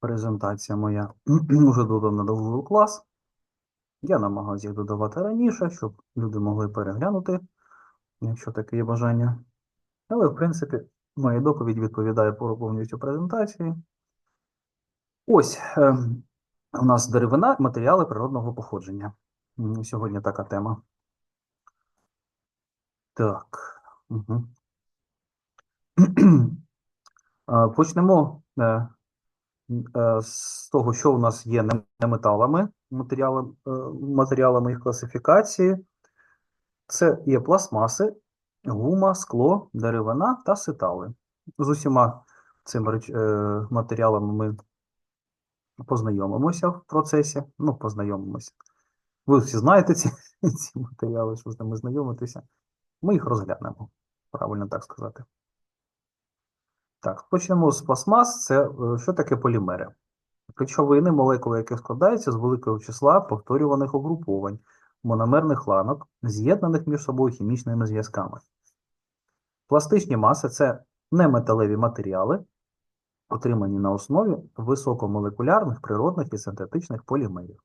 презентація моя вже додана до Google клас. Я намагався їх додавати раніше, щоб люди могли переглянути, якщо таке є бажання. Але, в принципі, моя доповідь відповідає по повністю презентації. Ось е, у нас деревина, матеріали природного походження. Сьогодні така тема. Так. Угу. Почнемо е, з того, що у нас є не- неметалами, матеріалами, е, матеріалами їх класифікації. Це є пластмаси, гума, скло, деревина та сетали. З усіма цими е, матеріалами ми познайомимося в процесі. Ну, познайомимося. Ви всі знаєте ці, ці матеріали, що з ними знайомитися. Ми їх розглянемо, правильно так сказати. Так, почнемо з пластмас. Це е, що таке полімери? Речовини, молекули, які складаються з великого числа повторюваних угруповань, мономерних ланок, з'єднаних між собою хімічними зв'язками. Пластичні маси це неметалеві матеріали, отримані на основі високомолекулярних природних і синтетичних полімерів.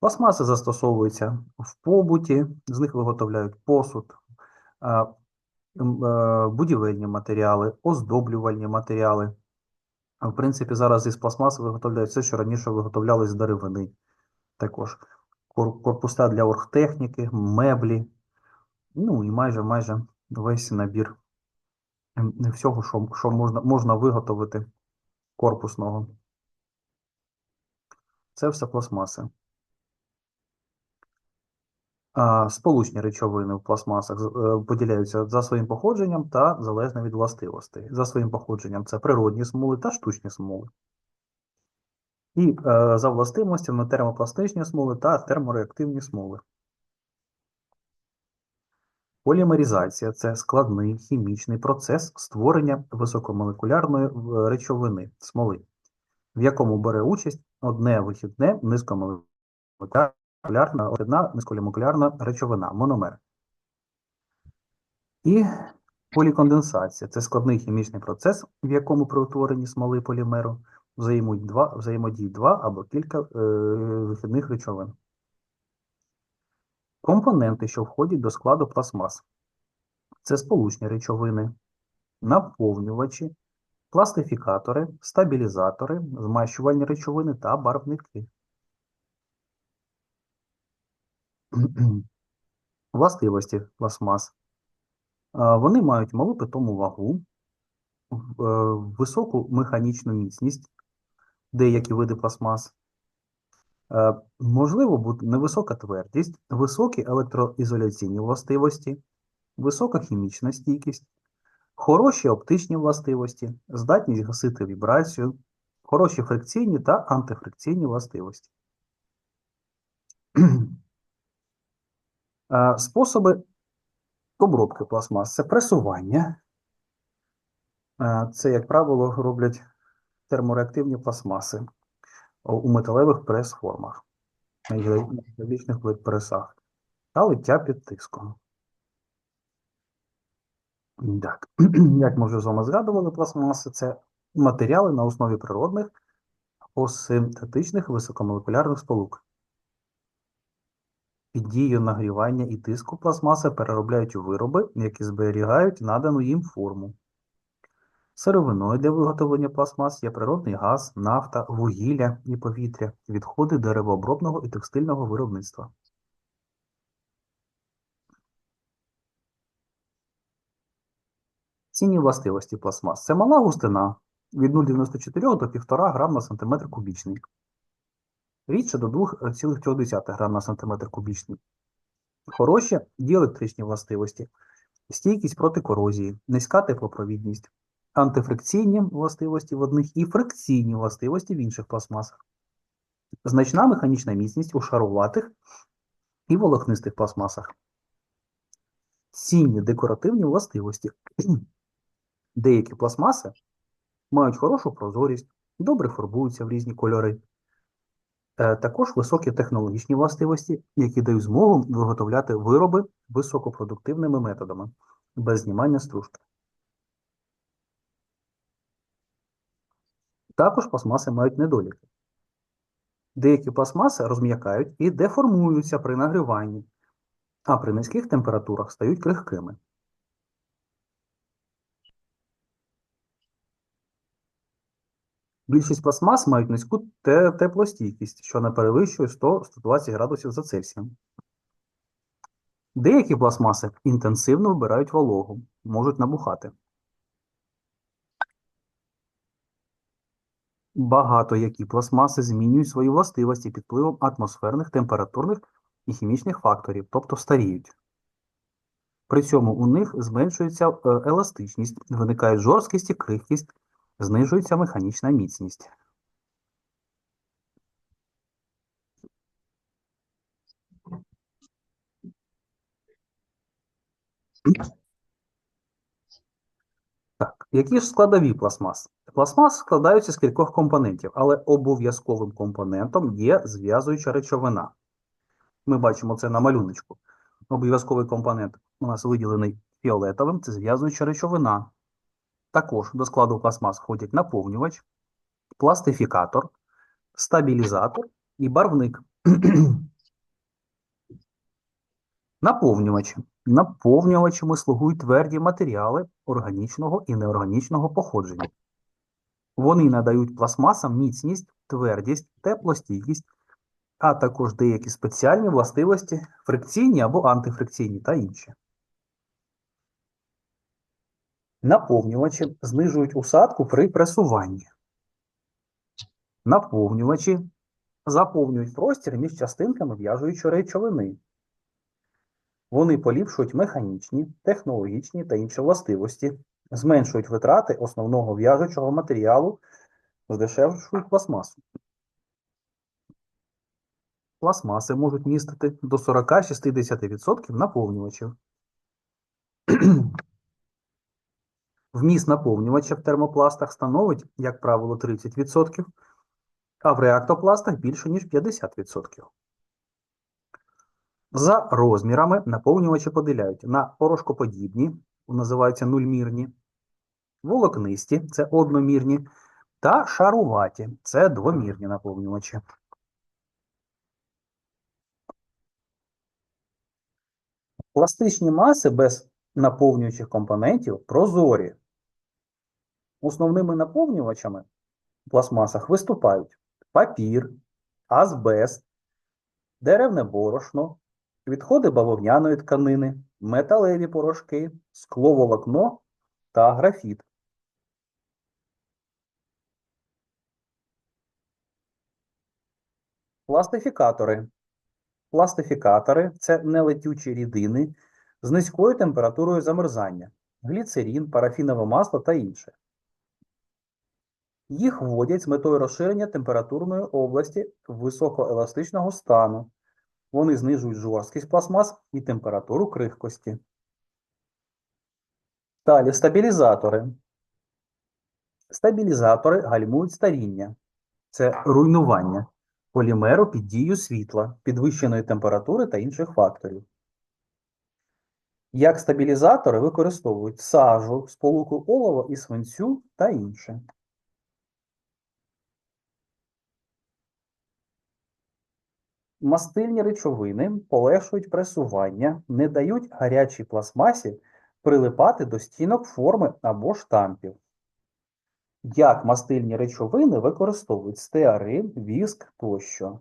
Пластмаси застосовуються в побуті, з них виготовляють посуд, е, будівельні матеріали, оздоблювальні матеріали. В принципі, зараз із пластмаси виготовляють все, що раніше виготовлялось з деревини. Також кор- корпуса для оргтехніки, меблі, ну і майже майже весь набір всього, що, що можна, можна виготовити корпусного. Це все пластмаси. Сполучні речовини в пластмасах е, поділяються за своїм походженням та залежно від властивостей. За своїм походженням це природні смоли та штучні смоли. І е, за властивостями термопластичні смоли та термореактивні смоли. Полімеризація це складний хімічний процес створення високомолекулярної речовини смоли, в якому бере участь одне вихідне низькомолекулярна, одна низькомолекулярна речовина мономер. І поліконденсація це складний хімічний процес, в якому при утворенні смоли полімеру взаємодіють два або кілька е, вихідних речовин. Компоненти, що входять до складу пластмас. Це сполучні речовини, наповнювачі, пластифікатори, стабілізатори, змащувальні речовини та барвники. Властивості пластмас. Вони мають малу питому вагу, е, високу механічну міцність, деякі види пластмас. Е, Можливо невисока твердість, високі електроізоляційні властивості, висока хімічна стійкість, хороші оптичні властивості, здатність гасити вібрацію, хороші фрикційні та антифрикційні властивості. Способи обробки пластмас це пресування. Це, як правило, роблять термореактивні пластмаси у металевих прес-формах, на гідра- на гідравлічних пресах та лиття під тиском. Так, як ми вже з вами згадували, пластмаси це матеріали на основі природних або синтетичних високомолекулярних сполук. Під дією нагрівання і тиску пластмаси переробляють у вироби, які зберігають надану їм форму. Сировиною для виготовлення пластмас є природний газ, нафта, вугілля і повітря, відходи деревообробного і текстильного виробництва. Цінні властивості пластмас. Це мала густина від 0,94 до 1,5 грам на сантиметр кубічний. Рідше до 2,3 грам на сантиметр кубічний. Хороші діелектричні властивості. Стійкість проти корозії, низька теплопровідність, антифрикційні властивості в одних і фрикційні властивості в інших пластмасах. Значна механічна міцність у шаруватих і волокнистих пластмасах. Цінні декоративні властивості. Деякі пластмаси мають хорошу прозорість, добре фарбуються в різні кольори. Е, Також високі технологічні властивості, які дають змогу виготовляти вироби високопродуктивними методами, без знімання стружки. Також пластмаси мають недоліки. Деякі пластмаси розм'якають і деформуються при нагріванні, а при низьких температурах стають крихкими. Більшість пластмас мають низьку теплостійкість, що не перевищує 100-120 градусів за Цельсієм. Деякі пластмаси інтенсивно вбирають вологу, можуть набухати. Багато які пластмаси змінюють свої властивості під впливом атмосферних, температурних і хімічних факторів, тобто старіють. При цьому у них зменшується е, еластичність, виникає жорсткість і крихкість, знижується механічна міцність. Так, які ж складові пластмас? Пластмас складаються з кількох компонентів, але обов'язковим компонентом є зв'язуюча речовина. Ми бачимо це на малюночку. Обов'язковий компонент у нас виділений фіолетовим це зв'язуюча речовина. Також до складу пластмас входять наповнювач, пластифікатор, стабілізатор і барвник. Наповнювачі. Наповнювачами слугують тверді матеріали органічного і неорганічного походження. Вони надають пластмасам міцність, твердість, теплостійкість, а також деякі спеціальні властивості, фрикційні або антифрикційні та інші. Наповнювачі знижують усадку при пресуванні. Наповнювачі заповнюють простір між частинками в'яжуючої речовини. Вони поліпшують механічні, технологічні та інші властивості, зменшують витрати основного в'яжучого матеріалу, здешевшують пластмасу. Пластмаси можуть містити до 40-60% наповнювачів. Вміст наповнювача в термопластах становить, як правило, 30%, а в реактопластах більше, ніж 50%. За розмірами наповнювачі поділяють на порошкоподібні, називаються нульмірні, волокнисті це одномірні, та шаруваті це двомірні наповнювачі. Пластичні маси без наповнюючих компонентів прозорі. Основними наповнювачами в пластмасах виступають папір, азбест, деревне борошно, відходи бавовняної тканини, металеві порошки, скловолокно та графіт. Пластифікатори. Пластифікатори це нелетючі рідини з низькою температурою замерзання, гліцерин, парафінове масло та інше. Їх вводять з метою розширення температурної області високоеластичного стану. Вони знижують жорсткість пластмас і температуру крихкості. Далі стабілізатори. Стабілізатори гальмують старіння. Це руйнування полімеру під дією світла, підвищеної температури та інших факторів. Як стабілізатори використовують сажу, сполуку олова і свинцю та інше. Мастильні речовини полегшують пресування, не дають гарячій пластмасі прилипати до стінок форми або штампів. Як мастильні речовини використовують стеарин, віск тощо.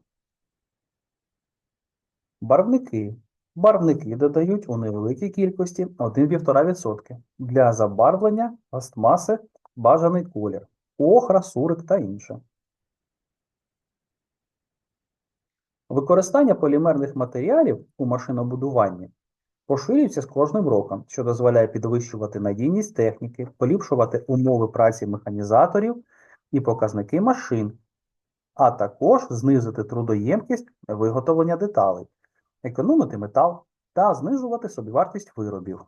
Барвники. Барвники додають у невеликій кількості 1,5% для забарвлення пластмаси бажаний колір, охра, сурик та інше. Використання полімерних матеріалів у машинобудуванні поширюється з кожним роком, що дозволяє підвищувати надійність техніки, поліпшувати умови праці механізаторів і показники машин, а також знизити трудоємкість виготовлення деталей, економити метал та знижувати собівартість виробів.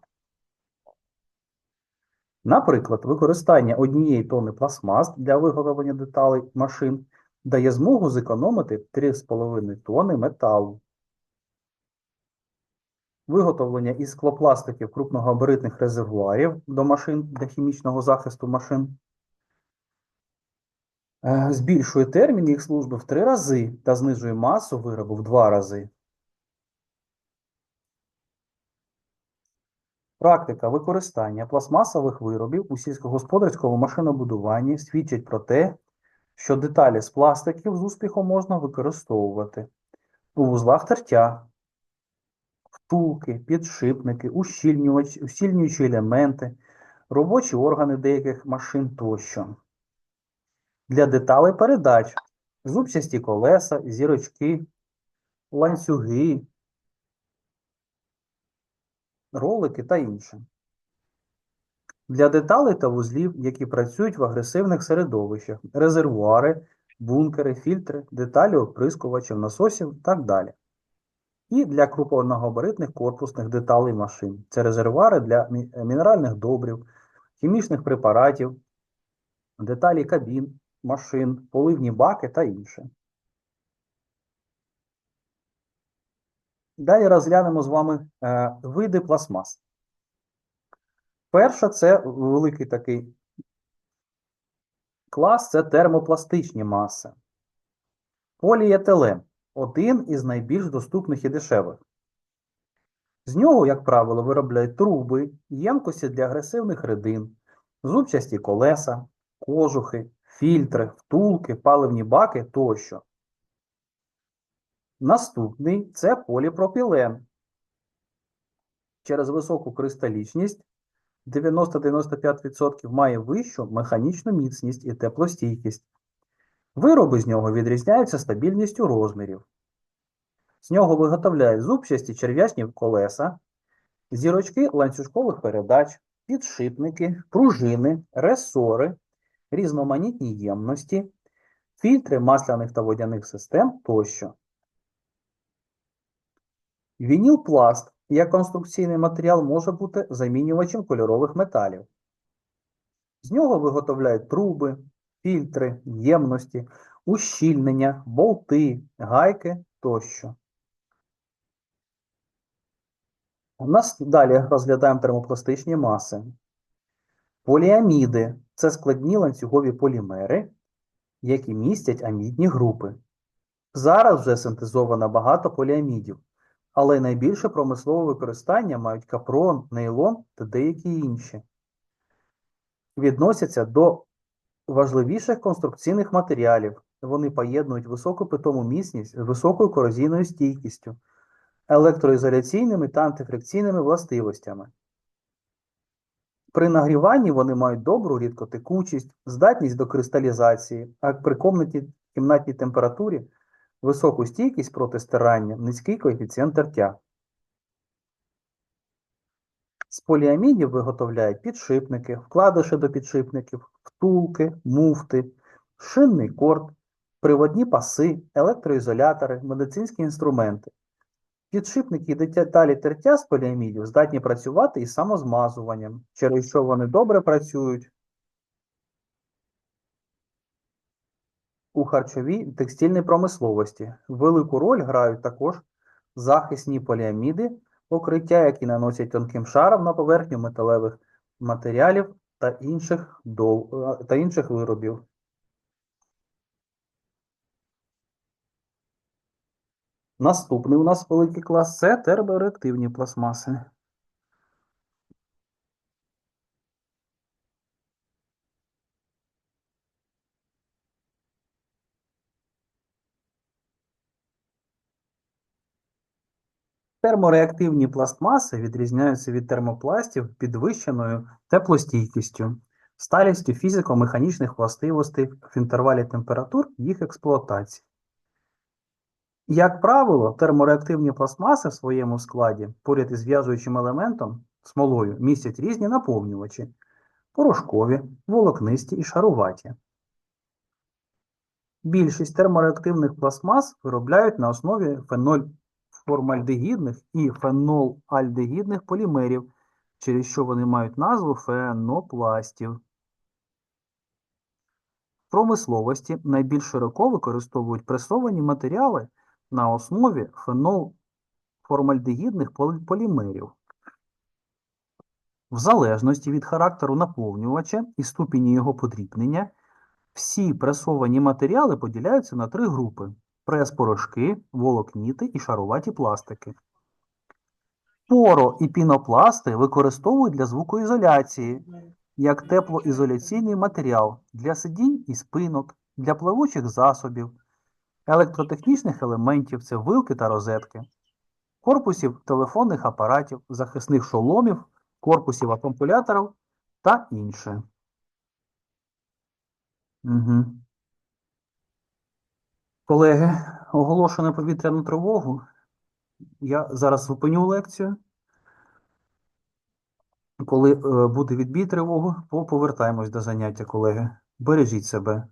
Наприклад, використання однієї тонни пластмас для виготовлення деталей машин дає змогу зекономити 3,5 тонни металу. Виготовлення із склопластиків крупногабаритних резервуарів до машин для хімічного захисту машин Е, Збільшує термін їх служби в три рази та знижує масу виробу в два рази. Практика використання пластмасових виробів у сільськогосподарському машинобудуванні свідчить про те, що деталі з пластиків з успіхом можна використовувати у вузлах тертя, втулки, підшипники, ущільнюючі елементи, робочі органи деяких машин тощо. Для деталей передач зубчасті колеса, зірочки, ланцюги, ролики та інше. Для деталей та вузлів, які працюють в агресивних середовищах, резервуари, бункери, фільтри, деталі оприскувачів, насосів і так далі. І для крупногабаритних корпусних деталей машин. Це резервуари для мінеральних добрив, хімічних препаратів, деталі кабін, машин, поливні баки та інше. Далі розглянемо з вами е, види пластмас. Перша це великий такий клас це термопластичні маси. Поліетилен один із найбільш доступних і дешевих. З нього, як правило, виробляють труби, ємкості для агресивних рідин, зубчасті колеса, кожухи, фільтри, втулки, паливні баки тощо. Наступний це поліпропілен. Через високу кристалічність 90-95% має вищу механічну міцність і теплостійкість. Вироби з нього відрізняються стабільністю розмірів. З нього виготовляють зубчасті черв'ячні колеса, зірочки ланцюжкових передач, підшипники, пружини, ресори, різноманітні ємності, фільтри масляних та водяних систем тощо. Вінілпласт як конструкційний матеріал може бути замінювачем кольорових металів. З нього виготовляють труби, фільтри, ємності, ущільнення, болти, гайки тощо. У нас далі розглядаємо термопластичні маси. Поліаміди це складні ланцюгові полімери, які містять амідні групи. Зараз вже синтезовано багато поліамідів, але найбільше промислове використання мають капрон, нейлон та деякі інші. Відносяться до важливіших конструкційних матеріалів. Вони поєднують високу питому міцність з високою корозійною стійкістю, електроізоляційними та антифрикційними властивостями. При нагріванні вони мають добру рідкотекучість, здатність до кристалізації, а при кімнатній температурі високу стійкість проти стирання, низький коефіцієнт тертя. З поліамідів виготовляють підшипники, вкладиші до підшипників, втулки, муфти, шинний корд, приводні паси, електроізолятори, медицинські інструменти. Підшипники і деталі тертя з поліамідів здатні працювати із самозмазуванням, через що вони добре працюють у харчовій текстильній промисловості. Велику роль грають також захисні поліаміди, покриття, які наносять тонким шаром на поверхню металевих матеріалів та інших, дов... та інших виробів. Наступний у нас великий клас це термореактивні пластмаси. Термореактивні пластмаси відрізняються від термопластів підвищеною теплостійкістю, сталістю фізико-механічних властивостей в інтервалі температур їх експлуатації. Як правило, термореактивні пластмаси в своєму складі поряд із зв'язуючим елементом смолою містять різні наповнювачі порошкові, волокнисті і шаруваті. Більшість термореактивних пластмас виробляють на основі фенольформальдегідних і фенолальдегідних полімерів, через що вони мають назву фенопластів. В промисловості найбільш широко використовують пресовані матеріали на основі фенолформальдегідних полімерів. В залежності від характеру наповнювача і ступені його подрібнення, Всі пресовані матеріали поділяються на три групи: прес-порошки, волокніти і шаруваті пластики. Поро і пінопласти використовують для звукоізоляції як теплоізоляційний матеріал для сидінь і спинок, для плавучих засобів, електротехнічних елементів це вилки та розетки, корпусів телефонних апаратів, захисних шоломів, корпусів акумуляторів та інше. Угу. Колеги, оголошено повітряну тривогу. Я зараз зупиню лекцію. Коли е, буде відбій тривоги, повертаємось до заняття, колеги. Бережіть себе.